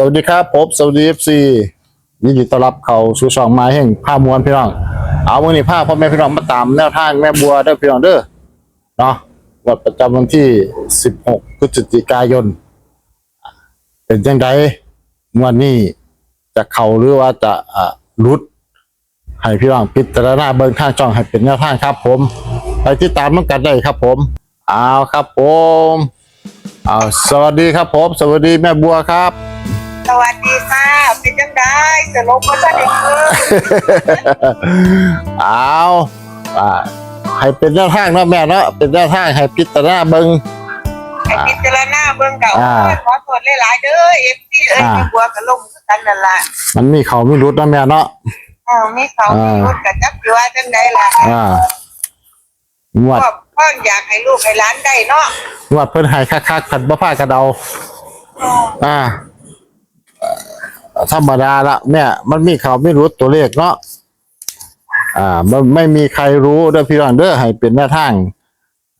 สวัสดีครับผมสวัสดีเอฟซียินดีต้อนรับเข้าสู่ช่องไม้แห่งภาพมวลพี่น้อง เอาวันนี้ภาพพ่อแม่พี่น้องมาตามแนวทางแม่บัวเด้อพี่น้องเด้อเนาะวันประจำวันที่ 16พฤศจิกายน เป็นยังไงวันนี้จะเข้าหรือว่าจะอ่ารุดให้พี่น้องพิจารณาเบิ่งทางช่องให้เป็นแนวทางครับ ผม ไปติดตามมันกันได้ครับ ผม เอาครับผมเอาสวัสดีครับผม สวัสดีแม่บัวครับ สวัสดีค่ะเป็นยังไงสรุปว่าจะได้เพิ่มเอาอ่าให้เป็นแนวทางเนาะแม่เนาะเป็นแนวทางให้พิจารณาเบิ่ง ไอ้พิจารณาเบิ่งเก่าอ่า ขอโทษหลายๆเด้อเอฟซีเอ้ยอ่ามีบัวกับลมคือกันนั่นล่ะมันมีเขาไม่รุดเนาะแม่เนาะ อ้าวมีเขาอ่ามีรถกับจับอยู่ว่าจังไดล่ะอ่างวดก็พ่ออยากให้ลูกให้หลานได้เนาะงวดเพิ่นให้คักๆผัดบ่พากันเอาอ่าเอ่อ ธรรมดาละแม่มันมีเขาไม่รู้ตัวเลขเนาะอ่ามันไม่มีใครรู้เด้อพี่น้องเด้อให้เป็นแนวทาง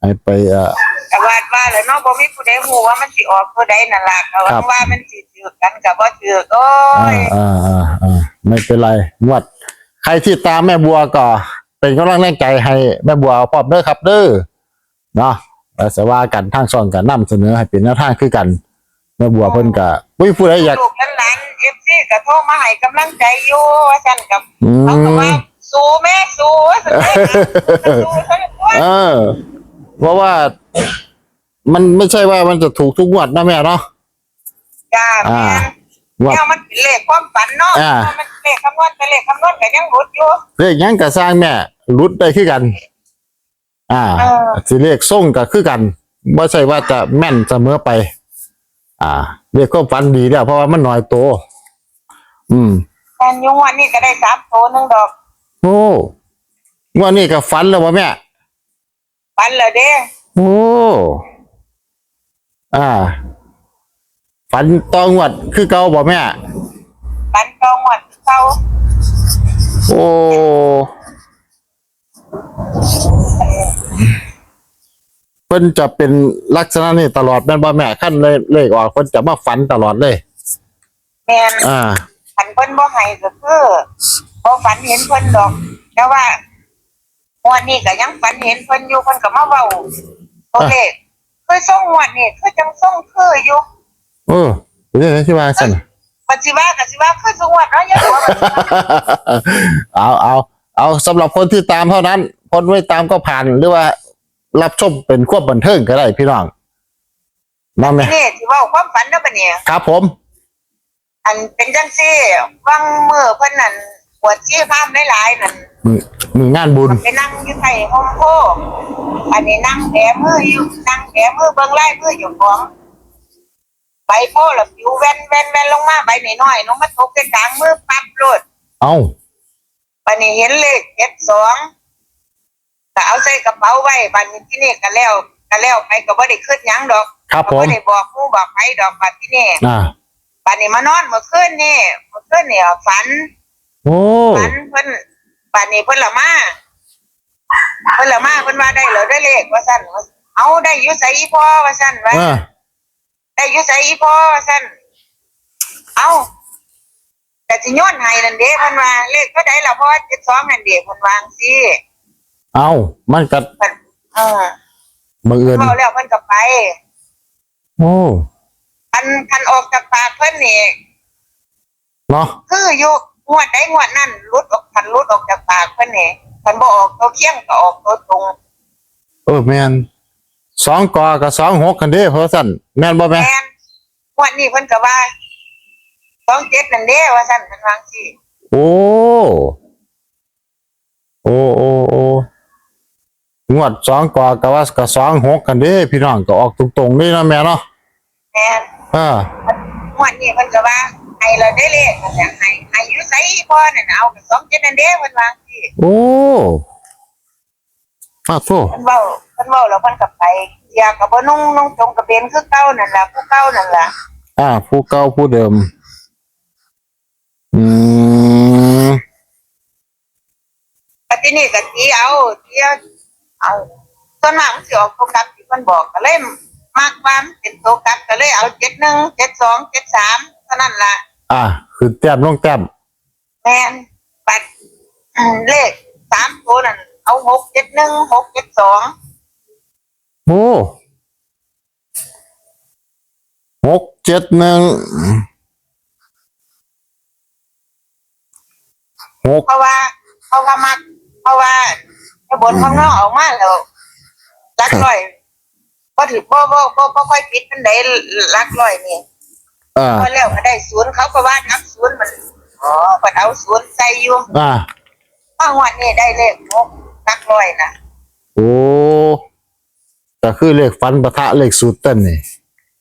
ให้ไปเอ่อแต่ว่าว่าแล้วเนาะบ่มีผู้ใดฮู้ว่ามันสิออกตัวใดนั่นล่ะก็ครัว่าบว่ามันสิถือกันกับบ่ถือโอ้อ่ายอ่าอ่าอ่าไม่เป็นไรงวด ใครที่ตามแม่บัวก็เป็นกำลังแรงใจให้แม่บัวพร้อมเด้อครับเด้อเนาะแล้วสว่ากันทางช่องกันนํเสนอให้เป็นแนวทางคือกัน แม่บัวเพิ่นก็อุ้ยผู้ใดอยาก ลูกหลานๆ FC ก็โทรมาให้กำลังใจอยู่ว่าซั่นกับอืเขาก็มว่าสู้แม่สู้สู้แม่สู้เท่านั้นตัวเออ เพราะว่ามันไม่ใช่ว่ามันจะถูกทุกงวดนะแม่เนาะ จ้าอ่า แม่งวดเนี่ยมันเป็นเลขความฝันเนาะอ่า มันเป็นเลขคำนวณเป็นเลขคำนวณก็ยังหลุดอยู่ เลขหยังก็สร้างแม่รุดได้คือกัน อ่าเออ สิเลขส่งก็คือกันไม่ใช่ว่าจะแม่นเสมอไป อ่าเลขก็ฝันดีแล้วเพราะว่ามันน้อยโตวอืมแต่ยุงวันนี้ก็ได้สามโตหนึ่งดอกโอ้งวดนี้ก็ฝันแล้ววะแม่ฝันเลยเด้โอ้อ่าฝันตองวดคือเก่าบ่แม่ฝันตองวันเขาโอ้ เพิ่นจะเป็นลักษณะนี้ตลอดแม่นบ่แม่ขั้นเลยเลขออกเพิ่นจะมาฝันตลอดเลย แมนอ่าฝันเพิ่นบ่ให้ก็คือบ่ฝันเห็นเพิ่นดอก แต่ว่าวันนี้ก็ยังฝันเห็นเพิ่นอยู่เพิ่นก็มาเว้าตัวเลขคือส่งงวันนี้คือจังส่งคืออยู่เออเป็นยังไงที่ว่าสั่น ปัจจิว่าก็สิว่าคือสงวดเนาะอย่าหัวมันสิว่าเอาเอาเอาสำหรับคนที่ตามเท่านั้น คนไม่ตามก็ผ่านหรือว่า รับชมเป็นควบบันเทิงก็ได้พี่น้องนั่นไหมนี่สิเว้าความฝันเด้อบัดนี้ครับผม อันเป็นจังซี่วังมือเพิ่นนั่นปวดชี้ภาพหลายๆนั่นมือมืองานบุญ ไปนั่งอยู่ไทโฮมโพอันนี้นั่งแผลมืออยู่นั่งแผลมือเบิ่งไล่มืออยู่ของใบโพแล้วผิวแว่นแว่นแว่นลงมาใบน้อยๆลงมาตกในกลางมือปั๊บโลดเอาบัดนี้เห็นเลขเจ็ดสอง ก็เอาใส่กระเป๋าไว้บัดนี้ที่นี่ก็แล้วก็แล้วไปก็บ่ได้คิดหยังดอกครับก็ผมบ่ได้บอกผู้บอกใครดอกบัดที่นี่อ่าบัดนี้มานอนเมื่อคืนนี่เมื่อคืนนี่ฝันโอ้ฝันเพิ่นบัดนี้เพิ่นละมาเพิ่นละมาเพิ่นว่าได้เหรอได้เลขว่าซั่นว่าเอาได้อยู่ไสอีพ่อว่าซั่นว่า อ่าได้อยู่ไสอีพ่อว่าซั่นเอาแต่สิโยนให้นั่นเด้เพิ่นว่าเลขก็ได้ละพ่อ72นั่นเด้เพิ่นวาจั่งซี่ เอามันกัดเพิ่นเออบังเอิญเมาแล้วเพิ่นก็ไป โอ้คันคันออกจากปากเพิ่นนี่เนาะคืออยู่งวดใดงวดนั้นหลุดออกคันหลุดออกจากปากเพิ่นนี่คันบ่ออกตัวเคียงก็ออกตัวตรงเออแมนสองกอกับสองหกกันเด้เพราะสั่นแมนบ่แม่แม่นงวดนี้เพิ่นก็ว่า27นั่นเด้ว่าซั่นเพิ่นวาจั่งซี่โอ้โอ้โอ้โอ้ งวดสองกอกับว่ากับสองหกกันเด้พี่น้องก็ออกตรงๆนี่นะแม่เนาะแม่นอ่างวดนี้เพิ่นก็ว่าให้เราได้เลขนั่นแหละให้ให้อยู่ไสพ่อนั่นน่ะเอากับ27นั่นเด้เพิ่นวาจั่งซี่โอ้มาโทษเพิ่นเว้าเพิ่นเว้าแล้วเพิ่นก็ไปอยากก็บ่นุ่งนุ่งจงกระเบนคือเก่านั่นล่ะผู้เก่านั่นล่ะอ่า ผู้เก่าผู้เดิม อืม ปฏินี่ก็ตีเอาตีเอา เอาส่วนมากมันสิออกตัวกลับที่มันบอกก็เลยมากความนเป็นตัวกลับก็เลยเอาเจ็ดหนึ่งเจ็ดสองเจ็ดสามเท่านั้นล่ะอ่าคือแต้มลงแต้มแมนปัดอืมเลขสามตัวนั่นเอาหกเจ็ดหนึ่งหกเจ็ดสองโอ้หกเจ็ดหนึ่งหกเพราะว่าเพราะว่ามักเพราะว่าไอ้ บนข้างนอกออกมาแล้วลักลอยก็ถือพ่อพ่อพ่อพ่อค่อยปิดมันได้ลักลอยนี่อ่าพอแล้วก็ได้ศูนย์เขาก็ว่านับศูนย์มันอ๋อก็เอาศูนย์ใส่อยู่อ่าบางวันนี่ได้เลขหกลักลอยนะโอ้ก็คือเลขฟันปะทะเลขสูตรเต้นนี่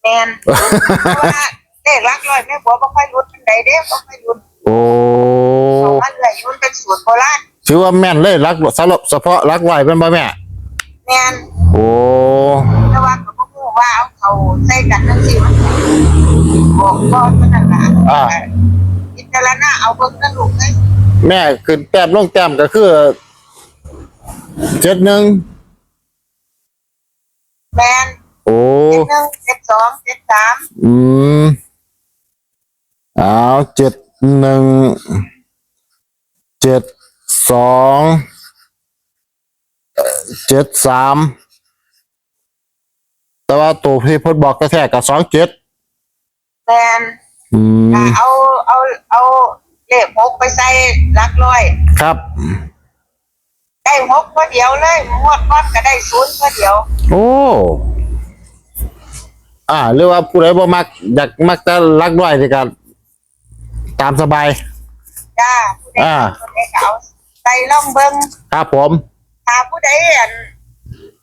แมนเพราะว่าเลขลักลอยแม่บัวบ่ค่อยรุดมันได้เด้บ่ค่อยรุดโอ้เพราะว่าเลยมันเป็นสูตรโบราณ ถือว่าแม่นเลยรักสำหรับเฉพาะรักไหวเป็นบ่แม่ แมนโอ้แต่ว่าก็บ่ฮู้ว่าเอาเขาใส่กันจังซี่มันบอกบ่เท่านั้นล่ะอ่าพิจารณาเอาเบิ่งกันลูกเอ้ยแม่ขึ้นแต้มลงแต้มก็คือเจ็ดหนึ่งแมนโอ้เจ็ดหนึ่งเจ็ดสองเจ็ดสามอืมเอาเจ็ดหนึ่งเจ็ด สองเอ่อเจ็ดสามแต่ว่าตัวที่เพ่นบอกกระแทกกับสองเจ็ดแมนอืมก็เอาเอาเอาเลขหกไปใส่หลักร้อย ครับ ได้หกก็เดียวเลยงวดก้อนก็ได้ศูนย์ก็เดียว โอ้อ่าเรียกว่าผู้ใดบ่มักอยากมักจะรักด้วยในการตามสบาย จ้าผู้ใดอ่า ผู้ใดก็เอา ใส่ล่องเบิ้งครับผมถ้าผู้ใดอัน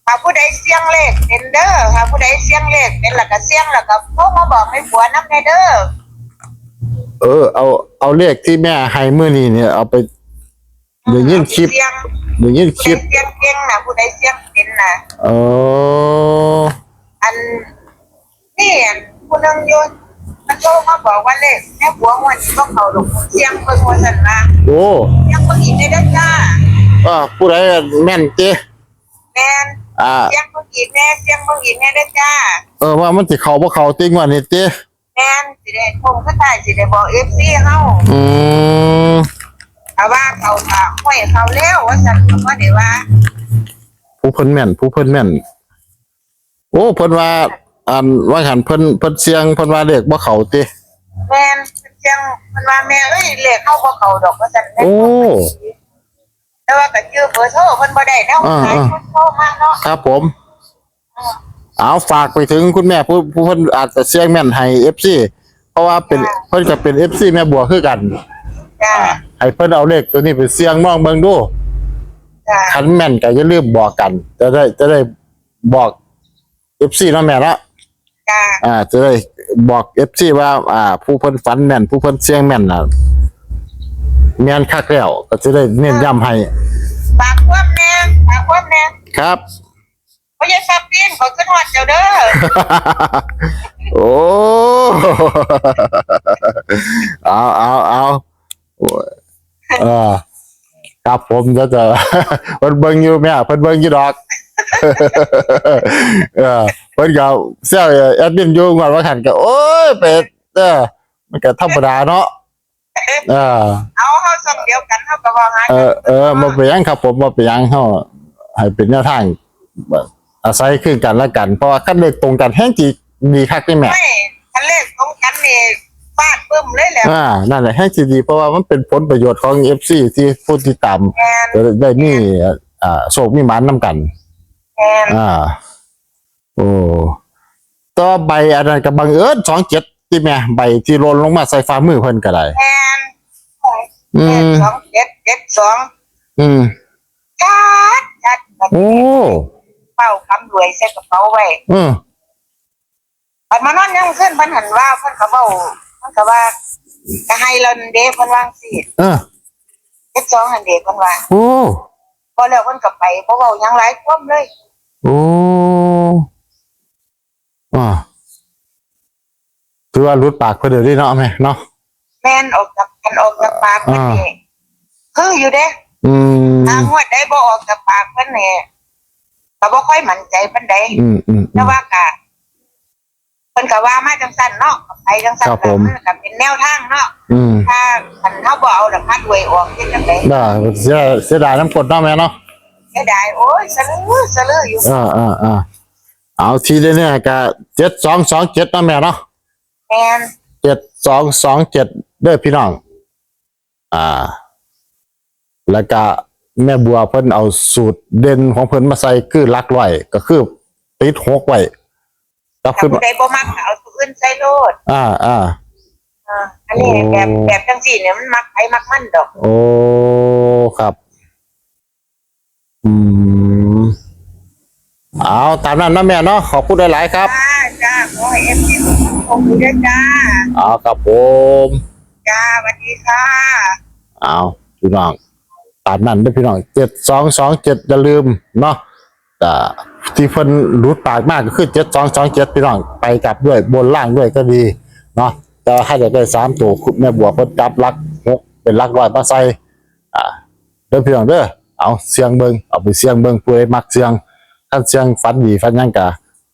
ถ้าผู้ใดเสียงเลขเป็นเด้อถ้าผู้ใดเสียงเลขเป็นแล้วก็เสียงแล้วก็โทรมาบอกให้ผัวน้ำในเด้อเออ เอาเอาเลขที่แม่ให้มื้อนี้เนี่ยเอาไปเดี๋ยวยินคลิปเสียงเดี๋ยวยินคผู้ลิใดปเสียงเก่งนะผู้ใดเสียงเป็นนะเอออันนี่อันผู้นึงอยู่ มันโทรมาบอกว่าเลขแม่ผัววันนี้ก็เขาหลงเสียงเพิ่งว่าสันมาโอ้เสียงเพิ่งอีกได้ด้จ้าอ่าผู้ใดแม่นเจ้แม่นอ่าเสียงเพิ่งอีกแน่เสียงเพิ่งอีกแน่ได้จ้าเออว่ามันสิเข้าบ่เข้าติงว่านี่เจ้แม่นสิได้คงก็ตายสิได้บอกเอฟซีเฮาอืมแต่ว่าเขาค่ะห้วยเขาแล้วว่าสันเขาว่าได้ว่า ผู้เพิ่นแม่น ผู้เพิ่นแม่น โอ้เพิ่นว่า อันว่าหันเพิ่นเพิ่นเสียงเพิ่นว่าเลขบ่เข้าติแม่นเสียงมันว่าแม่เอ้ยเลขเข้าบ่เขาดอกว่าสันแม่นโอ้ แต่ว่าก็ชื่อเบอร์โทรเพิ่นบ่ได้แนวหลายคนโทรมาเนาะครับผมเอาฝากไปถึงคุณแม่ผู้ผู้เพิ่นอาจจะเสียงแม่นให้ FC เพราะว่าเป็นเพิ่นก็เป็น FC แม่บัวคือกันจ้าให้เพิ่นเอาเลขตัวนี้ไปเสี่ยงมองเบิ่งดู จ้าคันแม่นก็อย่าลืมบอกกัน จะได้จะได้บอก FC เนาะแม่เนาะ จ้าอ่า จะได้บอก FC ว่า อ่า ผู้เพิ่นฝันแม่น ผู้เพิ่นเสี่ยงแม่นน่ะแม่นคักแล้วก็จะได้เน้นย้ำให้ ฝากความแน่ฝากความแน่ครับบ่อย่าซับปีนขอขึ้นฮอดเจ้าเด้อโอ้ เอาเอาเอาโอ้ยเออครับผมจะจะ เพิ่นเบิ่งอยู่แม่เพิ่นเบิ่งอยู่ดอก เออเพิ่นก็เสียแอดมินอยู่ก่อนว่าหันก็โอ้ยเป็ดเออมันก็ธรรมดาเนาะเออเอาเฮาส่งเดียวกันเฮาก็ว่าหาเออเออมาไปนหยังครับผมมาไปนหยังเฮาให้เป็นแนวทางอาศัยขึ้นกันและกัน เพราะว่าคันเลขตรงกันแห่งจีดีคักนี่แม่ไม่คันเลขตรงกันนี่ฟาดปึ้มเลยแหละอ่านั่นแหละให้จีดี เพราะว่ามันเป็นผลประโยชน์ของเอฟซีที่ผู้ที่ตามแม่นจะได้มีอ่าโศกมีหมันนํกัน แม่นอ่า โอ้ต่อใบอันนั้นก็บังเอิญสองเจ็ดที่แม่ใบที่โรนลงมาใส่ฟ้ามือเพิ่นก็ได้ แม่นอืแม่นม สองเจ็ดเจ็ดสองอืมชัดชัดโอ้ เป้าคำรวยใส่กระเป๋าไว้อืมปันมานอนยังขึ้นเพิ่นหันว่าเพิ่นก็เว้าเพิ่นก็ว่าก็ให้เราเด้เพิ่นวาจั่งสิเออเจ็ดสองหันเด้เพิ่นว่า โอ้ พอแล้วเพิ่นก็ไปบ่เว้าหยังหลายความเลยโอ้อ่าถือว่ารุดปากเพิ่นเดี๋ยวนี้เนาะแม่เนาะ แม่นออกจากกันออกจากปากเพิ่นนี่คืออยู่เด้อืม ทางงวดได้บ่ออกจากปากเพิ่นนี่ก็บ่ค่อยมั่นใจปานใดอืมอืมอืแต่มว่าก็ เพิ่นก็ว่ามาจังซั่นเนาะไปจังซั่นครับผม ก็เป็นแนวทางเนาะอืมถ้าคันเฮาบ่เอาดอกพัดไว้ออกเฮ็ดจังได๋ได้เสียเสียดายน้ำกรดเนาะแม่เนาะเสียดายโอ้ยสะลือสะลืออยู่อ่าอ่าอ่าเอาทีเดียวเนี่ยก็เจ็ดสองสองเจ็ดเนาะแม่เนาะแม่นเจ็ดสองสองเจ็ดเด้อพี่น้อง อ่า แล้วก็แม่บัวเพิ่นเอาสูตรเด่นของเพิ่นมาใส่คือหลักร้อย ก็คือติดหกไว้ ก็ถ้าคือผู้ใดบ่มักก็เอาตัวอื่นใส่โลดอ่าอ่า อ่าอันนี้โอ้ แบบแบบจังซี่เนี่ยมันมักไผมักมันดอก โอ้ ครับ อืม เอาตามนั้นนะแม่เนาะขอบคุณหลายๆครับ จ้าจ้าขอให้ FC ทุกคนคงอยู่ด้วยจ้า เอาครับผม จ้าสวัสดีค่ะ เอาพี่น้องตามนั้นเด้วยพี่น้องเจ็ดสองสองเจ็ดอย่าลืมเนาะแต่ ที่เพิ่นรูดปากมากก็คือเจ็ดสองสองเจ็ดพี่น้องไปกลับด้วยบนล่างด้วยก็ดีเนาะแต่ว่าถ้าจะได้สามตัวคุณแม่บัวเพิ่นจับลักหกเป็นลักร้อยมาใส่อ่าเด้อพี่น้องเด้อเอาเสียงเบิงเอาไปเสียงเบิงผู้ใดมักเสียงท่านเสียงฟันดีฟันยังกะ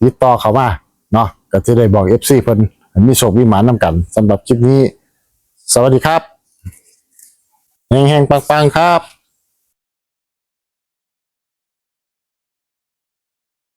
ติดต่อเขามาเนาะก็จะได้บอก FC เพิ่นมีโชคมีหมานำกันสำหรับคลิปนี้ สวัสดีครับแห่งๆปังๆครับ